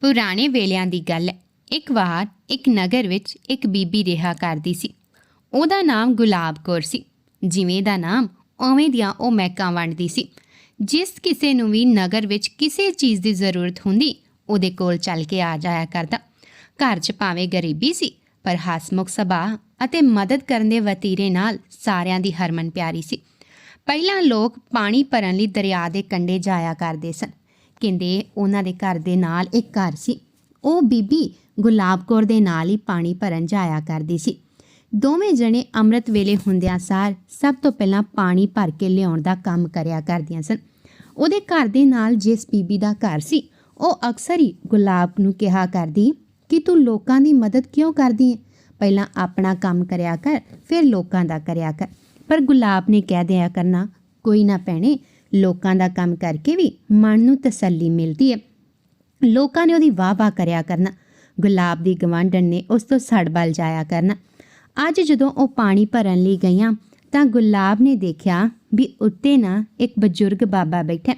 ਪੁਰਾਣੇ ਵੇਲਿਆਂ ਦੀ ਗੱਲ ਹੈ। ਇੱਕ ਵਾਰ ਇੱਕ ਨਗਰ ਵਿੱਚ ਇੱਕ ਬੀਬੀ ਰਿਹਾ ਕਰਦੀ ਸੀ। ਉਹਦਾ ਨਾਮ ਗੁਲਾਬ ਕੌਰ ਸੀ। ਜਿਵੇਂ ਦਾ ਨਾਮ, ਉਵੇਂ ਦੀਆਂ ਉਹ ਮਹਿਕਾਂ ਵੰਡਦੀ ਸੀ। ਜਿਸ ਕਿਸੇ ਨੂੰ ਵੀ ਨਗਰ ਵਿੱਚ ਕਿਸੇ ਚੀਜ਼ ਦੀ ਜ਼ਰੂਰਤ ਹੁੰਦੀ, ਉਹਦੇ ਕੋਲ ਚੱਲ ਕੇ ਆ ਜਾਇਆ ਕਰਦਾ। ਘਰ 'ਚ ਭਾਵੇਂ ਗਰੀਬੀ ਸੀ, ਪਰ ਹਸਮੁਖ ਸੁਭਾਅ ਅਤੇ ਮਦਦ ਕਰਨ ਦੇ ਵਤੀਰੇ ਨਾਲ ਸਾਰਿਆਂ ਦੀ ਹਰਮਨ ਪਿਆਰੀ ਸੀ। ਪਹਿਲਾਂ ਲੋਕ ਪਾਣੀ ਭਰਨ ਲਈ ਦਰਿਆ ਦੇ ਕੰਢੇ ਜਾਇਆ ਕਰਦੇ ਸਨ। ਕਹਿੰਦੇ ਉਹਨਾਂ ਦੇ ਘਰ ਦੇ ਨਾਲ ਇੱਕ ਘਰ ਸੀ। ਉਹ ਬੀਬੀ ਗੁਲਾਬ ਕੌਰ ਦੇ ਨਾਲ ਹੀ ਪਾਣੀ ਭਰਨ ਜਾਇਆ ਕਰਦੀ ਸੀ। ਦੋਵੇਂ ਜਣੇ ਅੰਮ੍ਰਿਤ ਵੇਲੇ ਹੁੰਦਿਆਂ ਸਾਰ ਸਭ ਤੋਂ ਪਹਿਲਾਂ ਪਾਣੀ ਭਰ ਕੇ ਲਿਆਉਣ ਦਾ ਕੰਮ ਕਰਿਆ ਕਰਦੀਆਂ ਸਨ। ਉਹਦੇ ਘਰ ਦੇ ਨਾਲ ਜਿਸ ਬੀਬੀ ਦਾ ਘਰ ਸੀ, ਉਹ ਅਕਸਰ ਹੀ ਗੁਲਾਬ ਨੂੰ ਕਿਹਾ ਕਰਦੀ, ਕਿ ਤੂੰ ਲੋਕਾਂ ਦੀ ਮਦਦ ਕਿਉਂ ਕਰਦੀ ਹੈ ਪਹਿਲਾਂ ਆਪਣਾ ਕੰਮ ਕਰਿਆ ਕਰ, ਫਿਰ ਲੋਕਾਂ ਦਾ ਕਰਿਆ ਕਰ। ਪਰ ਗੁਲਾਬ ਨੇ ਕਹਿ ਦਿਆ ਕਰਨਾ, ਕੋਈ ਨਾ ਭੈਣੇ ਲੋਕਾਂ ਦਾ ਕੰਮ ਕਰਕੇ ਵੀ ਮਨ ਨੂੰ ਤਸੱਲੀ ਮਿਲਦੀ ਹੈ। ਲੋਕਾਂ ਨੇ ਉਹਦੀ ਵਾਹ-ਵਾਹ ਕਰਿਆ ਕਰਨਾ। ਗੁਲਾਬ ਦੀ ਗਵਾਂਢਣ ਨੇ ਉਸ ਤੋਂ ਸੜਬਲ ਜਾਇਆ ਕਰਨਾ। ਅੱਜ ਜਦੋਂ ਉਹ ਪਾਣੀ ਭਰਨ ਲਈ ਗਈਆਂ, ਤਾਂ ਗੁਲਾਬ ਨੇ ਦੇਖਿਆ ਵੀ ਉੱਤੇ ਨਾ ਇੱਕ ਬਜ਼ੁਰਗ ਬਾਬਾ ਬੈਠਾ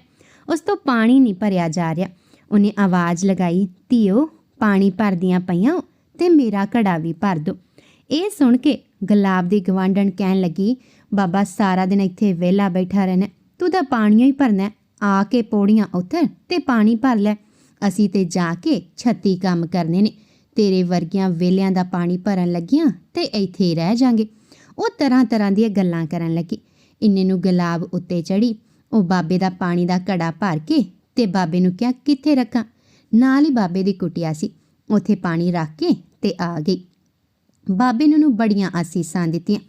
ਉਸ ਤੋਂ ਪਾਣੀ ਨਹੀਂ ਭਰਿਆ ਜਾ ਰਿਹਾ। ਉਹਨੇ ਆਵਾਜ਼ ਲਗਾਈ, ਧੀਓ, ਪਾਣੀ ਭਰਦੀਆਂ ਪਈਆਂ ਤੇ ਮੇਰਾ ਘੜਾ ਵੀ ਭਰ ਦੋ। ਇਹ ਸੁਣ ਕੇ ਗੁਲਾਬ ਦੀ ਗਵਾਂਢਣ ਕਹਿਣ ਲੱਗੀ, ਬਾਬਾ, ਸਾਰਾ ਦਿਨ ਇੱਥੇ ਵਿਹਲਾ ਬੈਠਾ ਰਹਿਣਾ ਤੂੰ ਤਾਂ ਪਾਣੀਆਂ ਹੀ ਭਰਨਾ ਆ ਕੇ ਪੌੜੀਆਂ ਉਤਰ ਤੇ ਪਾਣੀ ਭਰ ਲੈ। ਅਸੀਂ ਤੇ ਜਾ ਕੇ ਛੱਤੀ ਕੰਮ ਕਰਨੇ ਨੇ। ਤੇਰੇ ਵਰਗੀਆਂ ਵੇਲਿਆਂ ਦਾ ਪਾਣੀ ਭਰਨ ਲੱਗੀਆਂ ਤੇ ਇੱਥੇ ਰਹਿ ਜਾਾਂਗੇ। ਉਹ ਤਰ੍ਹਾਂ ਤਰ੍ਹਾਂ ਦੀਆਂ ਗੱਲਾਂ ਕਰਨ ਲੱਗੀ। ਇੰਨੇ ਨੂੰ ਗੁਲਾਬ ਉੱਤੇ ਚੜੀ। ਉਹ ਬਾਬੇ ਦਾ ਪਾਣੀ ਦਾ ਘੜਾ ਭਰ ਕੇ ਤੇ ਬਾਬੇ ਨੂੰ ਕਿਹਾ, ਕਿੱਥੇ ਰੱਖਾਂ? ਨਾਲ ਹੀ ਬਾਬੇ ਦੀ ਕੁਟਿਆ ਸੀ। ਉੱਥੇ ਪਾਣੀ ਰੱਖ ਕੇ ਤੇ ਆ ਗਈ। ਬਾਬੇ ਨੇ ਉਹਨੂੰ ਬੜੀਆਂ ਆਸੀਸਾਂ ਦਿੱਤੀਆਂ।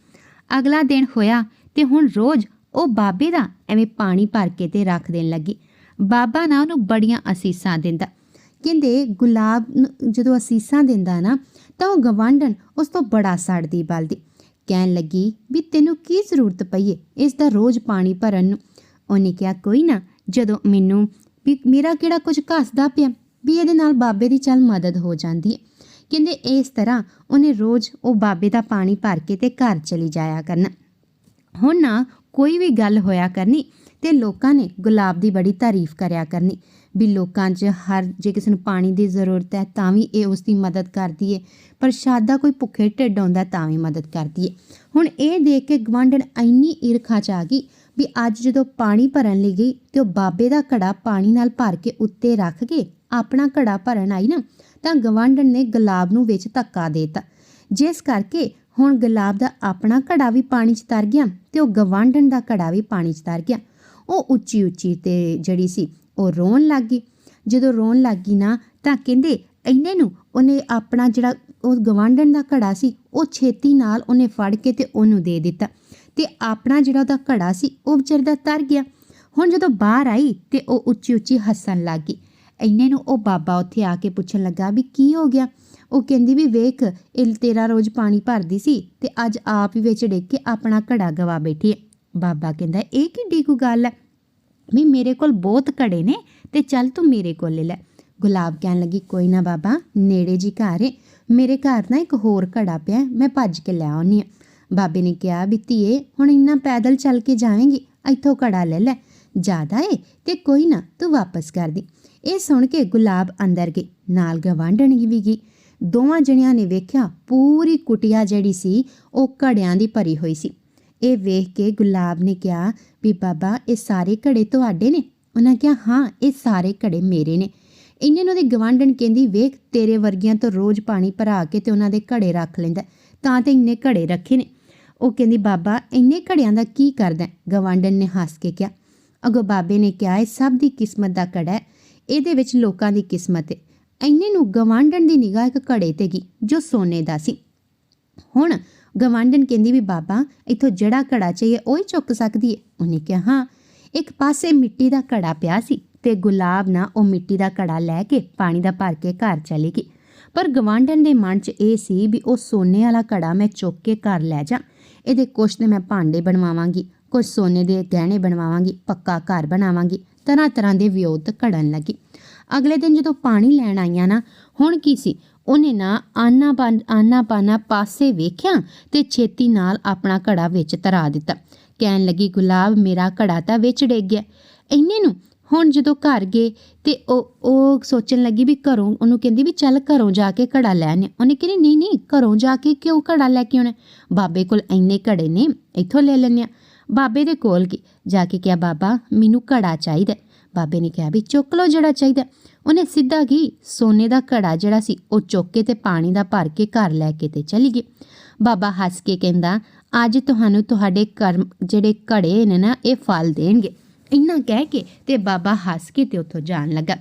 ਅਗਲਾ ਦਿਨ ਹੋਇਆ ਤੇ ਹੁਣ ਰੋਜ਼ ਉਹ ਬਾਬੇ ਦਾ ਐਵੇਂ ਪਾਣੀ ਭਰ ਕੇ ਤੇ ਰੱਖ ਦੇਣ ਲੱਗੀ। ਬਾਬਾ ਨਾ ਉਹਨੂੰ ਬੜੀਆਂ ਅਸੀਸਾਂ ਦਿੰਦਾ। ਕਹਿੰਦੇ ਗੁਲਾਬ ਨੂੰ ਜਦੋਂ ਅਸੀਸਾਂ ਦਿੰਦਾ ਨਾ, ਤਾਂ ਉਹ ਗਵਾਂਢਣ ਉਸ ਤੋਂ ਬੜਾ ਸੜਦੀ ਬਲਦੀ। ਕਹਿਣ ਲੱਗੀ ਵੀ ਤੈਨੂੰ ਕੀ ਜ਼ਰੂਰਤ ਪਈ ਏ ਇਸ ਦਾ ਰੋਜ਼ ਪਾਣੀ ਭਰਨ ਨੂੰ? ਉਹਨੇ ਕਿਹਾ, ਕੋਈ ਨਾ, ਜਦੋਂ ਮੈਨੂੰ ਵੀ ਮੇਰਾ ਕਿਹੜਾ ਕੁਝ ਘਸਦਾ ਪਿਆ, ਵੀ ਇਹਦੇ ਨਾਲ ਬਾਬੇ ਦੀ ਚੱਲ ਮਦਦ ਹੋ ਜਾਂਦੀ ਹੈ ਕਹਿੰਦੇ ਇਸ ਤਰ੍ਹਾਂ ਉਹਨੇ ਰੋਜ਼ ਉਹ ਬਾਬੇ ਦਾ ਪਾਣੀ ਭਰ ਕੇ ਤੇ ਘਰ ਚਲੀ ਜਾਇਆ ਕਰਨਾ। ਹੁਣ ਨਾ ਕੋਈ ਵੀ ਗੱਲ ਹੋਇਆ ਕਰਨੀ ਤੇ ਲੋਕਾਂ ਨੇ ਗੁਲਾਬ ਦੀ ਬੜੀ ਤਾਰੀਫ ਕਰਿਆ ਕਰਨੀ ਵੀ ਲੋਕਾਂ 'ਚ ਹਰ ਜੇ ਕਿਸੇ ਨੂੰ ਪਾਣੀ ਦੀ ਜ਼ਰੂਰਤ ਹੈ ਤਾਂ ਵੀ ਇਹ ਉਸ ਦੀ ਮਦਦ ਕਰਦੀ ਏ ਪ੍ਰਸ਼ਾਦਾ ਕੋਈ ਭੁੱਖੇ ਢਿੱਡ ਆਉਂਦਾ ਤਾਂ ਵੀ ਮਦਦ ਕਰਦੀ ਹੈ ਹੁਣ ਇਹ ਦੇਖ ਕੇ ਗਵਾਂਢਣ ਇੰਨੀ ਈਰਖਾ ਚ ਆ ਗਈ ਵੀ ਅੱਜ ਜਦੋਂ ਪਾਣੀ ਭਰਨ ਲਈ ਗਈ ਤੇ ਉਹ ਬਾਬੇ ਦਾ ਘੜਾ ਪਾਣੀ ਨਾਲ ਭਰ ਕੇ ਉੱਤੇ ਰੱਖ ਕੇ ਆਪਣਾ ਘੜਾ ਭਰਨ ਆਈ ਨਾ, ਤਾਂ ਗਵਾਂਢਣ ਨੇ ਗੁਲਾਬ ਨੂੰ ਵਿੱਚ ਧੱਕਾ ਦੇਤਾ। ਜਿਸ ਕਰਕੇ ਹੁਣ ਗੁਲਾਬ ਦਾ ਆਪਣਾ ਘੜਾ ਵੀ ਪਾਣੀ 'ਚ ਤਰ ਗਿਆ ਤੇ ਉਹ ਗਵਾਂਢਣ ਦਾ ਘੜਾ ਵੀ ਪਾਣੀ 'ਚ ਤਰ ਗਿਆ। ਉਹ ਉੱਚੀ ਉੱਚੀ ਤੇ ਜਿਹੜੀ ਸੀ, ਉਹ ਰੋਣ ਲੱਗ ਗਈ। ਜਦੋਂ ਰੋਣ ਲੱਗ ਗਈ ਨਾ, ਤਾਂ ਕਹਿੰਦੇ ਇੰਨੇ ਨੂੰ ਉਹਨੇ ਆਪਣਾ ਜਿਹੜਾ ਉਹ ਗਵਾਂਢਣ ਦਾ ਘੜਾ ਸੀ, ਉਹ ਛੇਤੀ ਨਾਲ ਉਹਨੇ ਫੜ ਕੇ ਤੇ ਉਹਨੂੰ ਦੇ ਦਿੱਤਾ ਤੇ ਆਪਣਾ ਜਿਹੜਾ ਉਹਦਾ ਘੜਾ ਸੀ, ਉਹ ਵਿਚਾਰੇ ਦਾ ਤਰ ਗਿਆ। ਹੁਣ ਜਦੋਂ ਬਾਹਰ ਆਈ ਤੇ ਉਹ ਉੱਚੀ ਉੱਚੀ ਹੱਸਣ ਲੱਗ ਗਈ। ਇੰਨੇ ਨੂੰ ਉਹ ਬਾਬਾ ਉੱਥੇ ਆ ਕੇ ਪੁੱਛਣ ਲੱਗਾ ਵੀ ਕੀ ਹੋ ਗਿਆ? ਉਹ ਕਹਿੰਦੀ ਵੀ ਵੇਖ, ਇਹ ਤੇਰਾ ਰੋਜ਼ ਪਾਣੀ ਭਰਦੀ ਸੀ ਤੇ ਅੱਜ ਆਪ ਹੀ ਵਿੱਚ ਡਿੱਗ ਕੇ ਆਪਣਾ ਘੜਾ ਗਵਾ ਬੈਠੀ ਹੈ। ਬਾਬਾ ਕਹਿੰਦਾ, ਇਹ ਕਿੱਡੀ ਕੁ ਗੱਲ ਹੈ? ਵੀ ਮੇਰੇ ਕੋਲ ਬਹੁਤ ਘੜੇ ਨੇ ਤੇ ਚੱਲ ਤੂੰ ਮੇਰੇ ਕੋਲ ਲੈ ਲੈ। ਗੁਲਾਬ ਕਹਿਣ ਲੱਗੀ, ਕੋਈ ਨਾ ਬਾਬਾ, ਨੇੜੇ ਜੀ ਘਰ ਏ। ਮੇਰੇ ਘਰ ਨਾ ਇੱਕ ਹੋਰ ਘੜਾ ਪਿਆ ਮੈਂ ਭੱਜ ਕੇ ਲੈ ਆਉਣੀ ਆ ਬਾਬੇ ਨੇ ਕਿਹਾ ਵੀ ਧੀਏ, ਹੁਣ ਇੰਨਾ ਪੈਦਲ ਚੱਲ ਕੇ ਜਾਵੇਂਗੀ, ਇੱਥੋਂ ਘੜਾ ਲੈ ਲੈ। ਜ਼ਿਆਦਾ ਏ ਤੇ ਕੋਈ ਨਾ, ਤੂੰ ਵਾਪਸ ਕਰ ਦੇ। ਇਹ ਸੁਣ ਕੇ ਗੁਲਾਬ ਅੰਦਰ ਗਈ ਨਾਲ ਗਵਾਂਢਣ ਵੀ ਗਈ। ਦੋਵਾਂ ਜਣਿਆਂ ਨੇ ਵੇਖਿਆ ਪੂਰੀ ਕੁਟਿਆ ਜਿਹੜੀ ਸੀ, ਉਹ ਘੜਿਆਂ ਦੀ ਭਰੀ ਹੋਈ ਸੀ। ਇਹ ਵੇਖ ਕੇ ਗੁਲਾਬ ਨੇ ਕਿਹਾ ਵੀ ਬਾਬਾ, ਇਹ ਸਾਰੇ ਘੜੇ ਤੁਹਾਡੇ ਨੇ? ਉਹਨਾਂ ਕਿਹਾ, ਹਾਂ, ਇਹ ਸਾਰੇ ਘੜੇ ਮੇਰੇ ਨੇ। ਇੰਨੇ ਨੂੰ ਦੀ ਗਵਾਂਢਣ ਕਹਿੰਦੀ, ਵੇਖ, ਤੇਰੇ ਵਰਗੀਆਂ ਤੋਂ ਰੋਜ਼ ਪਾਣੀ ਭਰਾ ਕੇ ਤੇ ਉਹਨਾਂ ਦੇ ਘੜੇ ਰੱਖ ਲੈਂਦਾ, ਤਾਂ ਤੇ ਇੰਨੇ ਘੜੇ ਰੱਖੇ ਨੇ। ਉਹ ਕਹਿੰਦੀ, ਬਾਬਾ, ਇੰਨੇ ਘੜਿਆਂ ਦਾ ਕੀ ਕਰਦਾ? ਗਵਾਂਢਣ ਨੇ ਹੱਸ ਕੇ ਕਿਹਾ ਅਗੋ ਬਾਬੇ ਨੇ ਕਿਹਾ, ਇਹ ਸਭ ਦੀ ਕਿਸਮਤ ਦਾ ਘੜਾ ਹੈ, ਇਹਦੇ ਵਿੱਚ ਲੋਕਾਂ ਦੀ ਕਿਸਮਤ ਹੈ ਇੰਨੇ ਨੂੰ ਗਵਾਂਢਣ ਦੀ ਨਿਗਾਹ ਇੱਕ ਘੜੇ ਤੇ ਗਈ, ਜੋ ਸੋਨੇ ਦਾ ਸੀ। ਹੁਣ ਗਵਾਂਢਣ ਕਹਿੰਦੀ ਵੀ, ਬਾਬਾ, ਇੱਥੋਂ ਜਿਹੜਾ ਘੜਾ ਚਾਹੀਏ, ਉਹ ਹੀ ਚੁੱਕ ਸਕਦੀ ਹੈ ਉਹਨੇ ਕਿਹਾ, ਹਾਂ, ਇੱਕ ਪਾਸੇ ਮਿੱਟੀ ਦਾ ਘੜਾ ਪਿਆ ਸੀ ਤੇ ਗੁਲਾਬ ਨਾ ਉਹ ਮਿੱਟੀ ਦਾ ਘੜਾ ਲੈ ਕੇ ਪਾਣੀ ਦਾ ਭਰ ਕੇ ਘਰ ਚਲੀ ਗਈ। ਪਰ ਗਵਾਂਢਣ ਦੇ ਮਨ 'ਚ ਇਹ ਸੀ ਵੀ ਉਹ ਸੋਨੇ ਵਾਲਾ ਘੜਾ ਮੈਂ ਚੁੱਕ ਕੇ ਘਰ ਲੈ ਜਾ। ਇਹਦੇ ਕੁਛ ਤੇ ਮੈਂ ਭਾਂਡੇ ਬਣਵਾਵਾਂਗੀ। ਕੁਝ ਸੋਨੇ ਦੇ ਗਹਿਣੇ ਬਣਵਾਵਾਂਗੀ, ਪੱਕਾ ਘਰ ਬਣਾਵਾਂਗੀ, ਤਰ੍ਹਾਂ ਤਰ੍ਹਾਂ ਦੇ ਵਿਉਤ ਘੜਨ ਲੱਗੀ। ਅਗਲੇ ਦਿਨ ਜਦੋਂ ਪਾਣੀ ਲੈਣ ਆਈਆਂ ਨਾ, ਹੁਣ ਕੀ ਸੀ? ਉਹਨੇ ਨਾ ਆਨਾ ਬਨ, ਆਨਾ ਪਾਨਾ ਪਾਸੇ ਵੇਖਿਆ ਤੇ ਛੇਤੀ ਨਾਲ ਆਪਣਾ ਘੜਾ ਵਿੱਚ ਧਰਾ ਦਿੱਤਾ। ਕਹਿਣ ਲੱਗੀ, ਗੁਲਾਬ, ਮੇਰਾ ਘੜਾ ਤਾਂ ਵਿੱਚ ਡਿੱਗ ਗਿਆ। ਇੰਨੇ ਨੂੰ? ਹੁਣ ਜਦੋਂ ਘਰ ਗਏ ਤੇ ਉਹ ਉਹ ਸੋਚਣ ਲੱਗੀ ਵੀ ਘਰੋਂ, ਉਹਨੂੰ ਕਹਿੰਦੀ ਵੀ ਚੱਲ ਘਰੋਂ ਜਾ ਕੇ ਘੜਾ ਲੈ ਆਨੇ ਉਹਨੇ ਕਹਿੰਦੀ ਨਹੀਂ ਨਹੀਂ, ਘਰੋਂ ਜਾ ਕੇ ਕਿਉਂ ਘੜਾ ਲੈ ਕੇ ਆਉਣਾ? ਬਾਬੇ ਕੋਲ ਇੰਨੇ ਘੜੇ ਨੇ, ਇੱਥੋਂ ਲੈ ਲੈਂਦੇ ਆ ਬਾਬੇ ਦੇ ਕੋਲ ਗਈ ਜਾ ਕੇ ਕਿਹਾ, ਬਾਬਾ, ਮੈਨੂੰ ਘੜਾ ਚਾਹੀਦਾ ਬਾਬੇ ਨੇ ਕਿਹਾ, ਵੀ ਚੁੱਕ ਲਓ ਜਿਹੜਾ ਚਾਹੀਦਾ ਉਹਨੇ ਸਿੱਧਾ ਕੀ, ਸੋਨੇ ਦਾ ਘੜਾ ਜਿਹੜਾ ਸੀ, ਉਹ ਚੁੱਕ ਕੇ ਤੇ ਪਾਣੀ ਦਾ ਭਰ ਕੇ ਘਰ ਲੈ ਕੇ ਤੇ ਚਲੀ ਗਈ। ਬਾਬਾ ਹੱਸ ਕੇ ਕਹਿੰਦਾ, ਅੱਜ ਤੁਹਾਨੂੰ ਤੁਹਾਡੇ ਕਰਮ ਜਿਹੜੇ ਘੜੇ ਨੇ ਨਾ, ਇਹ ਫਲ ਦੇਣਗੇ। ਇੰਨਾ ਕਹਿ ਕੇ ਤੇ ਬਾਬਾ ਹੱਸ ਕੇ ਤੇ ਉੱਥੋਂ ਜਾਣ ਲੱਗਾ।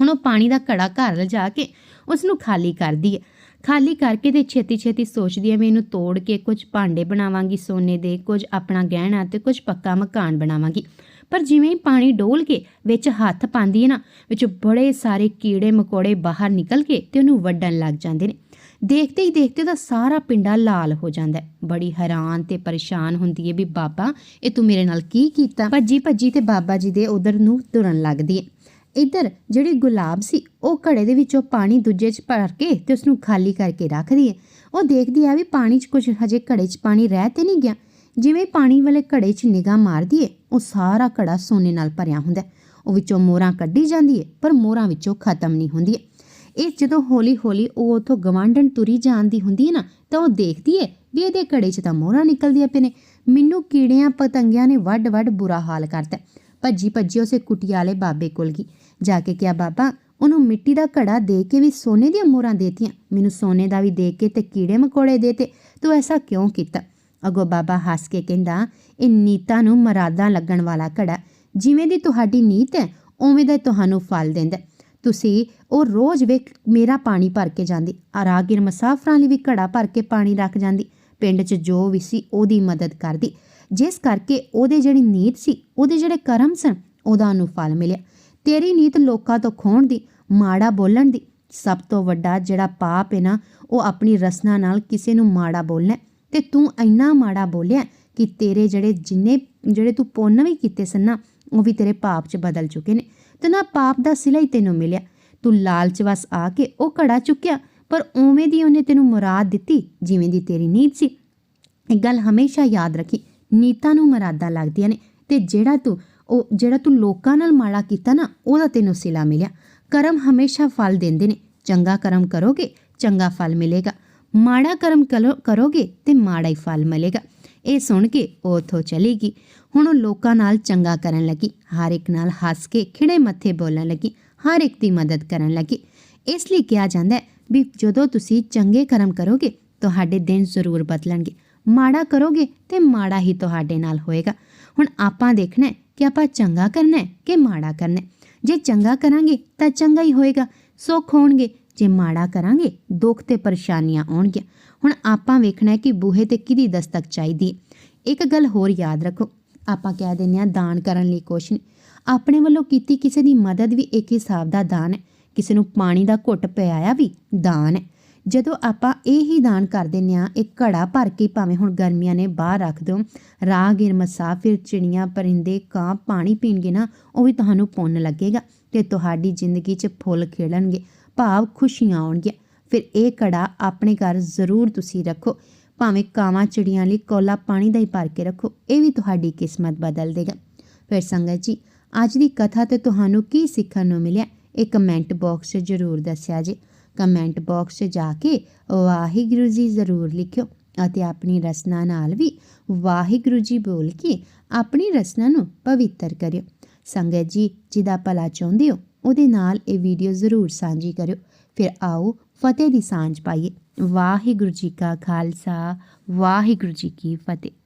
ਹੁਣ ਉਹ ਪਾਣੀ ਦਾ ਘੜਾ ਘਰ ਲਿਜਾ ਕੇ ਉਸ ਨੂੰ ਖਾਲੀ ਕਰਦੀ ਹੈ। ਖਾਲੀ ਕਰਕੇ ਤੇ ਛੇਤੀ ਛੇਤੀ ਸੋਚਦੀ ਹੈ ਵੀ ਇਹਨੂੰ ਤੋੜ ਕੇ ਕੁਝ ਭਾਂਡੇ ਬਣਾਵਾਂਗੀ, ਸੋਨੇ ਦੇ, ਕੁਝ ਆਪਣਾ ਗਹਿਣਾ ਤੇ ਕੁਝ ਪੱਕਾ ਮਕਾਨ ਬਣਾਵਾਂਗੀ। ਪਰ ਜਿਵੇਂ ਹੀ ਪਾਣੀ ਡੋਲ ਕੇ ਵਿੱਚ ਹੱਥ ਪਾਉਂਦੀ ਹੈ ਨਾ, ਵਿੱਚ ਬੜੇ ਸਾਰੇ ਕੀੜੇ ਮਕੌੜੇ ਬਾਹਰ ਨਿਕਲ ਕੇ ਤੇ ਉਹਨੂੰ ਵੱਢਣ ਲੱਗ ਜਾਂਦੇ ਨੇ। ਦੇਖਦੇ ਹੀ ਦੇਖਦੇ ਤਾਂ ਸਾਰਾ ਪਿੰਡਾ ਲਾਲ ਹੋ ਜਾਂਦਾ ਬੜੀ ਹੈਰਾਨ ਤੇ ਪਰੇਸ਼ਾਨ ਹੁੰਦੀ ਹੈ ਵੀ, ਬਾਬਾ, ਇਹ ਤੂੰ ਮੇਰੇ ਨਾਲ ਕੀ ਕੀਤਾ? ਭੱਜੀ ਭੱਜੀ ਤੇ ਬਾਬਾ ਜੀ ਦੇ ਉਧਰ ਨੂੰ ਤੁਰਨ ਲੱਗਦੀ ਹੈ। ਇੱਧਰ ਜਿਹੜੀ ਗੁਲਾਬ ਸੀ, ਉਹ ਘੜੇ ਦੇ ਵਿੱਚੋਂ ਪਾਣੀ ਦੂਜੇ 'ਚ ਭਰ ਕੇ ਤੇ ਉਸ ਨੂੰ ਖਾਲੀ ਕਰਕੇ ਰੱਖਦੀ ਹੈ। ਉਹ ਦੇਖਦੀ ਆ ਵੀ ਪਾਣੀ 'ਚ ਕੁਝ ਹਜੇ ਘੜੇ 'ਚ ਪਾਣੀ ਰਹਿ ਤੇ ਨਹੀਂ ਗਿਆ। ਜਿਵੇਂ ਪਾਣੀ ਵਾਲੇ ਘੜੇ 'ਚ ਨਿਗਾਹ ਮਾਰਦੀ ਏ ਉਹ ਸਾਰਾ ਘੜਾ ਸੋਨੇ ਨਾਲ ਭਰਿਆ ਹੁੰਦਾ ਉਹ ਵਿੱਚੋਂ ਮੋਹਰਾਂ ਕੱਢੀ ਜਾਂਦੀ ਏ ਪਰ ਮੋਹਰਾਂ ਵਿੱਚੋਂ ਖਤਮ ਨਹੀਂ ਹੁੰਦੀ ਏ ਇਹ ਜਦੋਂ ਹੌਲੀ ਹੌਲੀ ਉਹ ਉਥੋਂ ਗਵਾਂਢਣ ਤੁਰੀ ਜਾਂਦੀ ਹੁੰਦੀ ਹੈ ਨਾ, ਤਾਂ ਉਹ ਦੇਖਦੀ ਏ ਵੀ ਇਹਦੇ ਘੜੇ 'ਚ ਤਾਂ ਮੋਹਰਾਂ ਨਿਕਲਦੀਆਂ ਪਏ ਨੇ। ਮੈਨੂੰ ਕੀੜਿਆਂ ਪਤੰਗਿਆਂ ਨੇ ਵੱਡ ਵੱਡ ਬੁਰਾ ਹਾਲ ਕਰਤਾ ਭੱਜੀ ਭੱਜੀ ਉਸੇ ਕੁਟਿਆ ਵਾਲੇ ਬਾਬੇ ਕੋਲ ਗਈ। ਜਾ ਕੇ ਕਿਹਾ, ਬਾਬਾ, ਉਹਨੂੰ ਮਿੱਟੀ ਦਾ ਘੜਾ ਦੇ ਕੇ ਵੀ ਸੋਨੇ ਦੀਆਂ ਮੋਹਰਾਂ ਦੇਤੀਆਂ। ਮੈਨੂੰ ਸੋਨੇ ਦਾ ਵੀ ਦੇ ਕੇ ਤੇ ਕੀੜੇ ਮકોੜੇ ਦੇਤੇ। ਤੂੰ ਐਸਾ ਕਿਉਂ ਕੀਤਾ? ਅਗੋ ਬਾਬਾ ਹੱਸ ਕੇ ਕਹਿੰਦਾ, ਇਹ ਨੀਤਾਂ ਨੂੰ ਮਰਾਦਾਂ ਲੱਗਣ ਵਾਲਾ ਘੜਾ। ਜਿਵੇਂ ਦੀ ਤੁਹਾਡੀ ਨੀਤ ਹੈ, ਉਵੇਂ ਦਾ ਤੁਹਾਨੂੰ ਫਲ ਦਿੰਦਾ ਤੁਸੀਂ ਉਹ ਰੋਜ਼ ਵੇਖ ਮੇਰਾ ਪਾਣੀ ਭਰ ਕੇ ਜਾਂਦੀ। ਆ ਰਾਗੀਰ ਮੁਸਾਫਰਾਂ ਲਈ ਵੀ ਘੜਾ ਭਰ ਕੇ ਪਾਣੀ ਰੱਖ ਜਾਂਦੀ। ਪਿੰਡ 'ਚ ਜੋ ਵੀ ਸੀ, ਉਹਦੀ ਮਦਦ ਕਰਦੀ। ਜਿਸ ਕਰਕੇ ਉਹਦੇ ਜਿਹੜੀ ਨੀਤ ਸੀ, ਉਹਦੇ ਜਿਹੜੇ ਕਰਮ ਸਨ, ਉਹਦਾ ਉਹਨੂੰ ਫਲ ਮਿਲਿਆ। ਤੇਰੀ ਨੀਤ ਲੋਕਾਂ ਤੋਂ ਖੋਣ ਦੀ, ਮਾੜਾ ਬੋਲਣ ਦੀ, ਸਭ ਤੋਂ ਵੱਡਾ ਜਿਹੜਾ ਪਾਪ ਹੈ ਨਾ, ਉਹ ਆਪਣੀ ਰਸਨਾ ਨਾਲ ਕਿਸੇ ਨੂੰ ਮਾੜਾ ਬੋਲਣਾ ਹੈ। ਤੇ ਤੂੰ ਇੰਨਾ ਮਾੜਾ ਬੋਲਿਆ ਕਿ ਤੇਰੇ ਜਿਹੜੇ ਜਿੰਨੇ, ਜਿਹੜੇ ਤੂੰ ਪੁੰਨ ਵੀ ਕੀਤੇ ਸਨ ਨਾ, ਉਹ ਵੀ ਤੇਰੇ ਪਾਪ 'ਚ ਬਦਲ ਚੁੱਕੇ ਨੇ। ਤੇ ਨਾ ਪਾਪ ਦਾ ਸਿਲਾ ਹੀ ਤੈਨੂੰ ਮਿਲਿਆ। ਤੂੰ ਲਾਲਚ ਵਸ ਆ ਕੇ ਉਹ ਘੜਾ ਚੁੱਕਿਆ, ਪਰ ਉਵੇਂ ਦੀ ਉਹਨੇ ਤੈਨੂੰ ਮੁਰਾਦ ਦਿੱਤੀ, ਜਿਵੇਂ ਦੀ ਤੇਰੀ ਨੀਤ ਸੀ। ਇੱਕ ਗੱਲ ਹਮੇਸ਼ਾ ਯਾਦ ਰੱਖੀ। ਨੀਤਾਂ ਨੂੰ ਮਰਾਦਾ ਲੱਗਦੀਆਂ ਨੇ। ਤੇ ਜਿਹੜਾ ਤੂੰ, ਉਹ ਜਿਹੜਾ ਤੂੰ ਲੋਕਾਂ ਨਾਲ ਮਾੜਾ ਕੀਤਾ ਨਾ, ਉਹਦਾ ਤੈਨੂੰ ਸਿਲਾ ਮਿਲਿਆ। ਕਰਮ ਹਮੇਸ਼ਾ ਫਲ ਦਿੰਦੇ ਨੇ। ਚੰਗਾ ਕਰਮ ਕਰੋਗੇ, ਚੰਗਾ ਫਲ ਮਿਲੇਗਾ। ਮਾੜਾ ਕਰਮ ਕਰੋ- ਕਰੋਗੇ ਤੇ ਮਾੜਾ ਹੀ ਫਲ ਮਿਲੇਗਾ। ਇਹ ਸੁਣ ਕੇ ਉਹ ਉੱਥੋਂ ਚਲੀ ਗਈ। ਹੁਣ ਉਹ ਲੋਕਾਂ ਨਾਲ ਚੰਗਾ ਕਰਨ ਲੱਗੀ। ਹਰ ਇੱਕ ਨਾਲ ਹੱਸ ਕੇ ਖਿੜੇ ਮੱਥੇ ਬੋਲਣ ਲੱਗੀ। ਹਰ ਇੱਕ ਦੀ ਮਦਦ ਕਰਨ ਲੱਗੀ। ਇਸ ਲਈ ਕਿਹਾ ਜਾਂਦਾ ਹੈ ਵੀ ਜਦੋਂ ਤੁਸੀਂ ਚੰਗੇ ਕਰਮ ਕਰੋਗੇ, ਤੁਹਾਡੇ ਦਿਨ ਜ਼ਰੂਰ ਬਦਲਣਗੇ। ਮਾੜਾ ਕਰੋਗੇ ਤੇ ਮਾੜਾ ਹੀ ਤੁਹਾਡੇ ਨਾਲ ਹੋਏਗਾ। ਹੁਣ ਆਪਾਂ ਦੇਖਣਾ ਹੈ ਕਿ ਆਪਾਂ ਚੰਗਾ ਕਰਨਾ ਹੈ ਕਿ ਮਾੜਾ ਕਰਨਾ ਜੇ ਚੰਗਾ ਕਰਾਂਗੇ ਤਾਂ ਚੰਗਾ ਹੀ ਹੋਏਗਾ, ਸੁੱਖ ਹੋਣਗੇ। ਜੇ ਮਾੜਾ ਕਰਾਂਗੇ, ਦੁੱਖ ਤੇ ਪਰੇਸ਼ਾਨੀਆਂ ਆਉਣਗੀਆਂ। ਹੁਣ ਆਪਾਂ ਵੇਖਣਾ ਹੈ ਕਿ ਬੂਹੇ ਤੇ ਕਿਹਦੀ ਦਸਤਕ ਚਾਹੀਦੀ ਹੈ। ਇੱਕ ਗੱਲ ਹੋਰ ਯਾਦ ਰੱਖੋ, ਆਪਾਂ ਕਹਿ ਦਿੰਦੇ ਆ ਦਾਨ ਕਰਨ ਲਈ ਕੁਛ ਨਹੀਂ। ਆਪਣੇ ਵੱਲੋਂ ਕੀਤੀ ਕਿਸੇ ਦੀ ਮਦਦ ਵੀ ਇੱਕ ਹਿਸਾਬ ਦਾ ਦਾਨ ਹੈ। ਕਿਸੇ ਨੂੰ ਪਾਣੀ ਦਾ ਘੁੱਟ ਪਿਆਇਆ ਵੀ ਦਾਨ ਹੈ। ਜਦੋਂ ਆਪਾਂ ਇਹ ਹੀ ਦਾਨ ਕਰ ਦਿੰਦੇ ਆ ਇੱਕ ਘੜਾ ਭਰ ਕੇ ਭਾਵੇਂ ਹੁਣ ਗਰਮੀਆਂ ਨੇ ਬਾਹਰ ਰੱਖ ਦਿਓ ਰਾਹਗੀਰ ਮੁਸਾਫਿਰ ਚਿੜੀਆਂ ਪਰਿੰਦੇ, ਕਾਂ ਪਾਣੀ ਪੀਣਗੇ ਨਾ, ਉਹ ਵੀ ਤੁਹਾਨੂੰ ਪੁੰਨ ਲੱਗੇਗਾ ਤੇ ਤੁਹਾਡੀ ਜ਼ਿੰਦਗੀ 'ਚ ਫੁੱਲ ਖਿੜਨਗੇ ਭਾਵ ਖੁਸ਼ੀਆਂ ਆਉਣਗੀਆਂ। ਫਿਰ ਇਹ ਘੜਾ ਆਪਣੇ ਘਰ ਜ਼ਰੂਰ ਤੁਸੀਂ ਰੱਖੋ, ਭਾਵੇਂ ਕਾਵਾਂ ਚਿੜੀਆਂ ਲਈ ਕੋਲਾ ਪਾਣੀ ਦਾ ਹੀ ਭਰ ਕੇ ਰੱਖੋ, ਇਹ ਵੀ ਤੁਹਾਡੀ ਕਿਸਮਤ ਬਦਲ ਦੇਗਾ। ਫਿਰ ਸੰਗਤ ਜੀ, ਅੱਜ ਦੀ ਕਥਾ ਤੇ ਤੁਹਾਨੂੰ ਕੀ ਸਿੱਖਣ ਨੂੰ ਮਿਲਿਆ, ਇਹ ਕਮੈਂਟ ਬਾਕਸ 'ਚ ਜ਼ਰੂਰ ਦੱਸਿਆ ਜੀ। ਕਮੈਂਟ ਬਾਕਸ 'ਚ ਜਾ ਕੇ ਵਾਹਿਗੁਰੂ ਜੀ ਜ਼ਰੂਰ ਲਿਖਿਓ ਅਤੇ ਆਪਣੀ ਰਸਨਾ ਨਾਲ ਵੀ ਵਾਹਿਗੁਰੂ ਜੀ ਬੋਲ ਕੇ ਆਪਣੀ ਰਸਨਾ ਨੂੰ ਪਵਿੱਤਰ ਕਰਿਓ। ਸੰਗਤ ਜੀ, ਜਿਹਦਾ ਭਲਾ ਚਾਹੁੰਦੇ ਹੋ, ਉਹਦੇ ਨਾਲ ਇਹ ਵੀਡੀਓ ਜ਼ਰੂਰ ਸਾਂਝੀ ਕਰਿਓ। ਫਿਰ ਆਓ ਫਤਿਹ ਦੀ ਸਾਂਝ ਪਾਈਏ। ਵਾਹਿਗੁਰੂ ਜੀ ਕਾ ਖਾਲਸਾ, ਵਾਹਿਗੁਰੂ ਜੀ ਕੀ ਫਤਿਹ।